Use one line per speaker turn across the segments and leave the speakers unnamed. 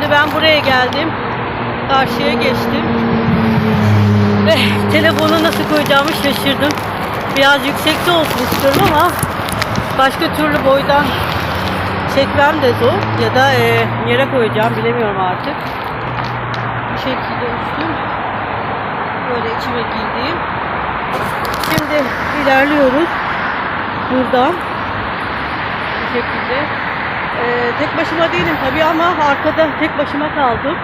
Şimdi ben buraya geldim. Karşıya geçtim. Ve telefonu nasıl koyacağımı şaşırdım. Biraz yüksekte olsun istiyorum ama başka türlü boydan çekmem de zor. Ya da e, yere koyacağım bilemiyorum artık. Bu şekilde üstüm. Böyle içime giydiğim. Şimdi ilerliyoruz. Buradan. Bu şekilde. Ee, tek başıma değilim tabii ama arkada tek başıma kaldım.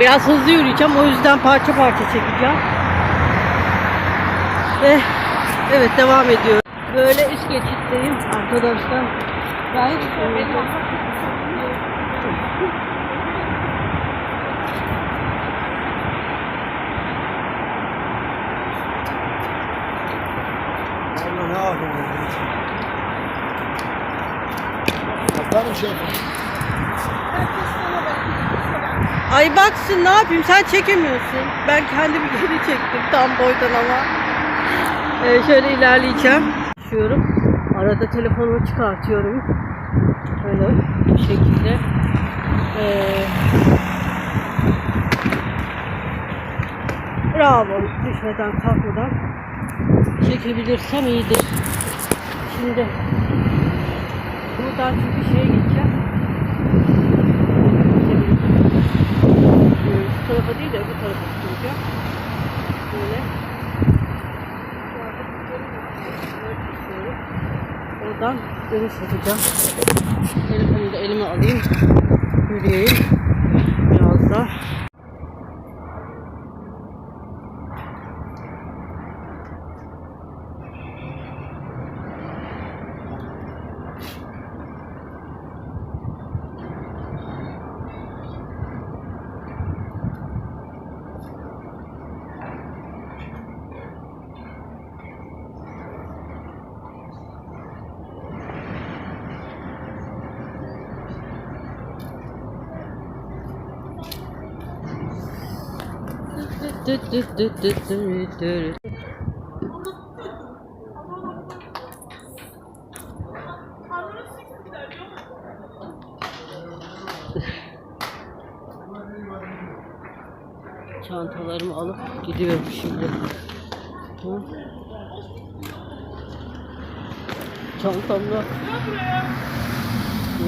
Biraz hızlı yürüyeceğim. O yüzden parça parça çekeceğim. Ve evet devam ediyorum. Böyle üst geçitteyim arkadaşlar. Gayet
Atarım şey.
Ay baksın ne yapayım sen çekemiyorsun. Ben kendimi geri çektim tam boydan ama. Ee, şöyle ilerleyeceğim. Düşüyorum. Arada telefonumu çıkartıyorum. Böyle bu şekilde. Ee, bravo. Düşmeden kalkmadan çekebilirsem iyidir. Şimdi buradan çünkü şeye gideceğim. Şu tarafa değil de bu tarafa tutacağım. Böyle. Oradan dönüş yapacağım. Telefonu da elime alayım. Yürüyeyim. Biraz da. Çantalarımı alıp gidiyorum şimdi. Hı? Çantamla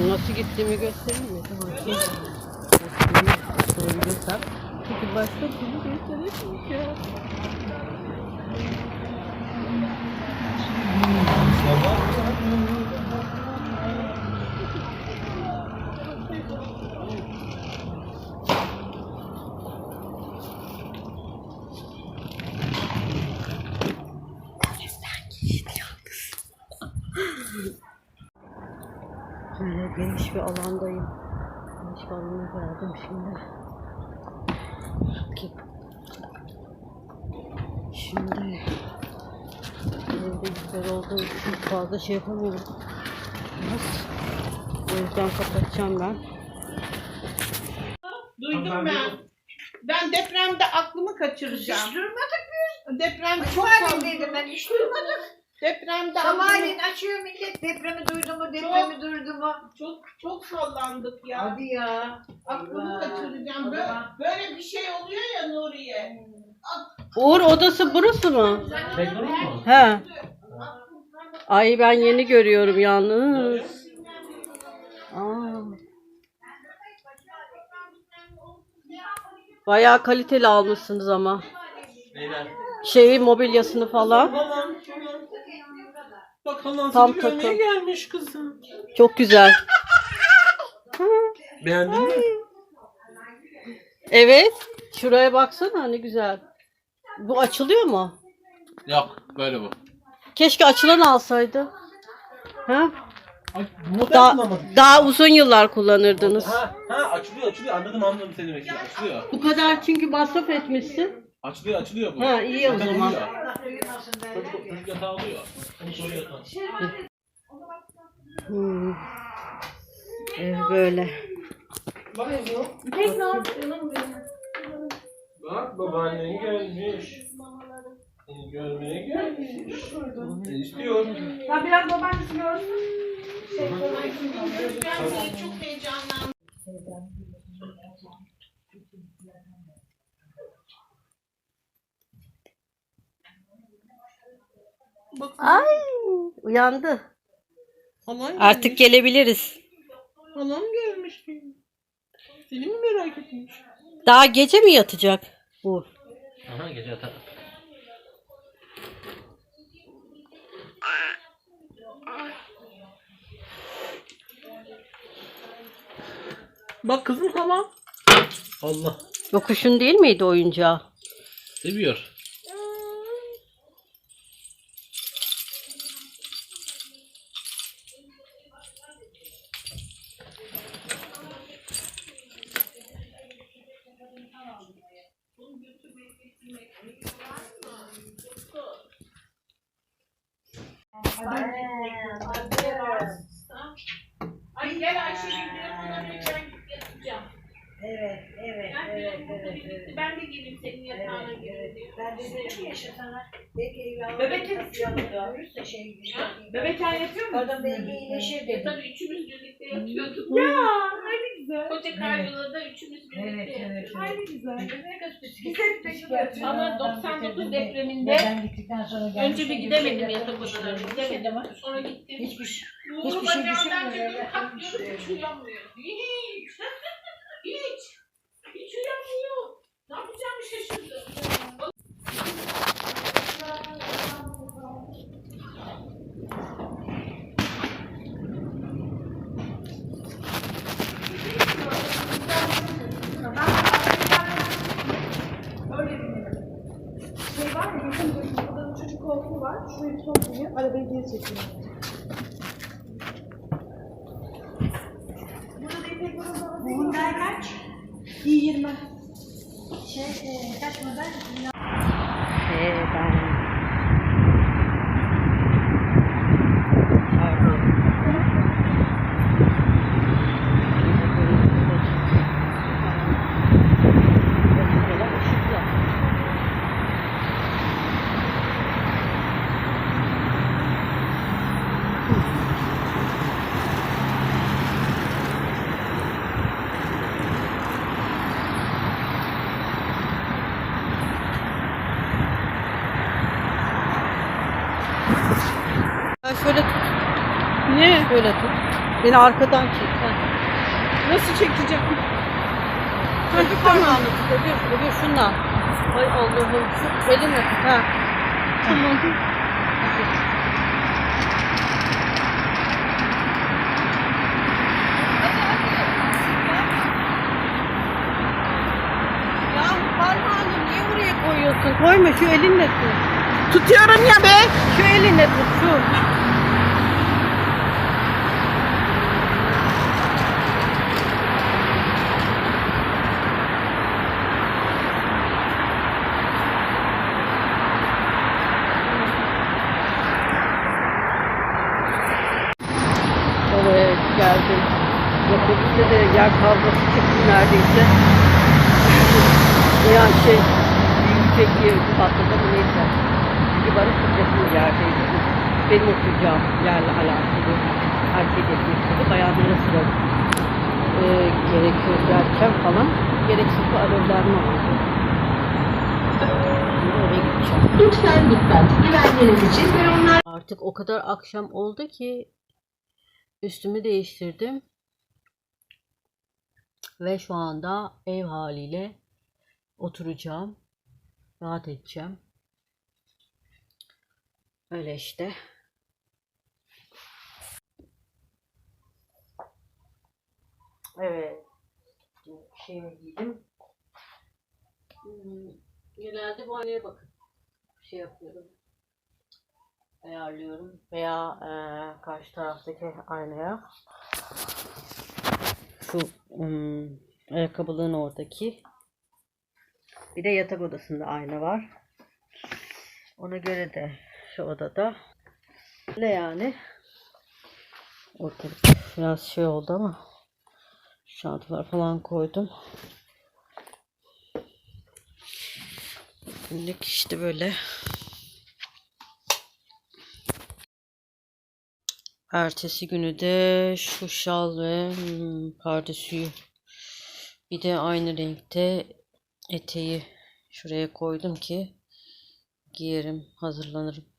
nasıl gittiğimi göstereyim mi? Tamam. Gösterebilirsem. Çünkü başka türlü gösteremeyeceğim. Böyle geniş bir alandayım. Geniş bir alana geldim şimdi. Bakayım. Şimdi evde güzel olduğu için fazla şey yapamıyorum. Biraz. O yüzden kapatacağım ben.
Duydum ben. Ben depremde aklımı kaçıracağım.
Hiç durmadık biz.
Depremde çok fazla.
ben hiç durmadık.
Depremde
Sabahleyin
aklımı,
açıyor millet depremi duydu mu depremi duydu mu.
çok çok sallandık ya.
Hadi ya.
Aklımı kaçıracağım. Böyle, böyle bir şey Nuriye.
Uğur odası burası mı?
Mu?
He. Ay ben yeni görüyorum yalnız. Aa. Bayağı kaliteli almışsınız ama.
Neyler?
Şeyi mobilyasını falan.
Bak halan
Tam
seni görmeye
takım.
gelmiş kızım.
Çok güzel.
Beğendin mi?
Evet. Şuraya baksana ne güzel. Bu açılıyor mu?
Yok, böyle bu.
Keşke açılan alsaydı. Ha?
Ay,
Daha, daha uzun yıllar kullanırdınız.
Ha, ha açılıyor açılıyor anladım anladım seni demek istediğini. açılıyor.
Bu kadar çünkü masraf etmişsin.
Açılıyor açılıyor bu.
Ha, iyi o
Zaten
zaman.
oluyor. Çocuk, çocuk yatağı oluyor. Onu soru yatağı.
Hmm. Evet, böyle.
Bak Bak babaannen gelmiş. Seni görmeye gelmiş. E, istiyor.
Ya biraz babaannesi görsün.
Şey, çok.
Ay uyandı.
Halam
Artık gelebiliriz.
Halam gelmiş. Seni mi merak etmiş?
Daha gece mi yatacak bu?
Aha gece yatar.
Bak kızım halam.
Allah.
Yokuşun değil miydi oyuncağı?
Seviyor.
Ay gel Ayşegül telefonla ben yatacağım.
Evet, evet,
Ben
evet,
diyorum burada
evet,
bir
evet.
ben de geleyim senin yatağına
Evet,
gelin
evet.
diyor.
Ben de dedim ya sana. Belki yavrum.
Bebek
şey gibi.
Bebeken yatıyor mu?
Kadın belki iyileşir dedim.
tabii üçümüz birlikte yatıyorduk.
Ya,
güzel. Koca karyolada üçümüz birlikte
Evet, evet,
yatıyorduk.
evet.
Ay ne güzel.
Ne kadar psikolojik
Ama 99 depreminde
Ben gittikten sonra
önce bir gidemedim yatak odalarına. Gidemedim. Sonra gittim.
Hiçbir şey. Hiçbir şey düşünmüyor, öyle
kalkıyorum hiç uyanmıyor. Hiç. Hiç. Hiç uyanmıyor. Ne yapacağımı şaşırdım.
Şey var ya, yakın bir odanın çocuk koltuğu var. Şurayı toplayıp arabayı geri çekiyor. Burada da İpek Burun'da
Bunlar kaç?
İyi 20.
Şey, e, kaç model?
Ee, ben... Pardon. Ben şöyle tut.
Ne?
Şöyle tut. Beni arkadan çek.
Nasıl çekeceğim?
Çocuk parmağını tut. Öbür, öbür şundan. Ay Allah'ım. Şu elinle tut. Ha.
Tamam.
Ya parmağını niye buraya koyuyorsun? Koyma şu elinle tut.
Tutuyorum ya be.
Şu elinle tut şu. Evet geldim. Otobüste de yer kavgası çıktı neredeyse. ya şey büyüyecek diye patladı neyse. Bir yakın bir yerdeydi. Benim oturacağım yerle alakalı hareket etmek istedi. Bayanlara sıra e, gerekiyor derken falan. Gereksiz bir alevlenme oldu.
Lütfen dikkat. Güvenliğiniz için peronlar
Artık o kadar akşam oldu ki üstümü değiştirdim. Ve şu anda ev haliyle oturacağım. Rahat edeceğim. Öyle işte. Evet. Şeyimi giydim. Hmm, Genelde bu aynaya bakın. Şey yapıyorum ayarlıyorum veya eee, karşı taraftaki aynaya şu ım, ayakkabılığın oradaki bir de yatak odasında ayna var ona göre de şu odada. Ne yani? Ortalık biraz şey oldu ama şantılar falan koydum. Günlük işte böyle. Ertesi günü de şu şal ve hmm, pardesüyü bir de aynı renkte eteği şuraya koydum ki giyerim, hazırlanırım.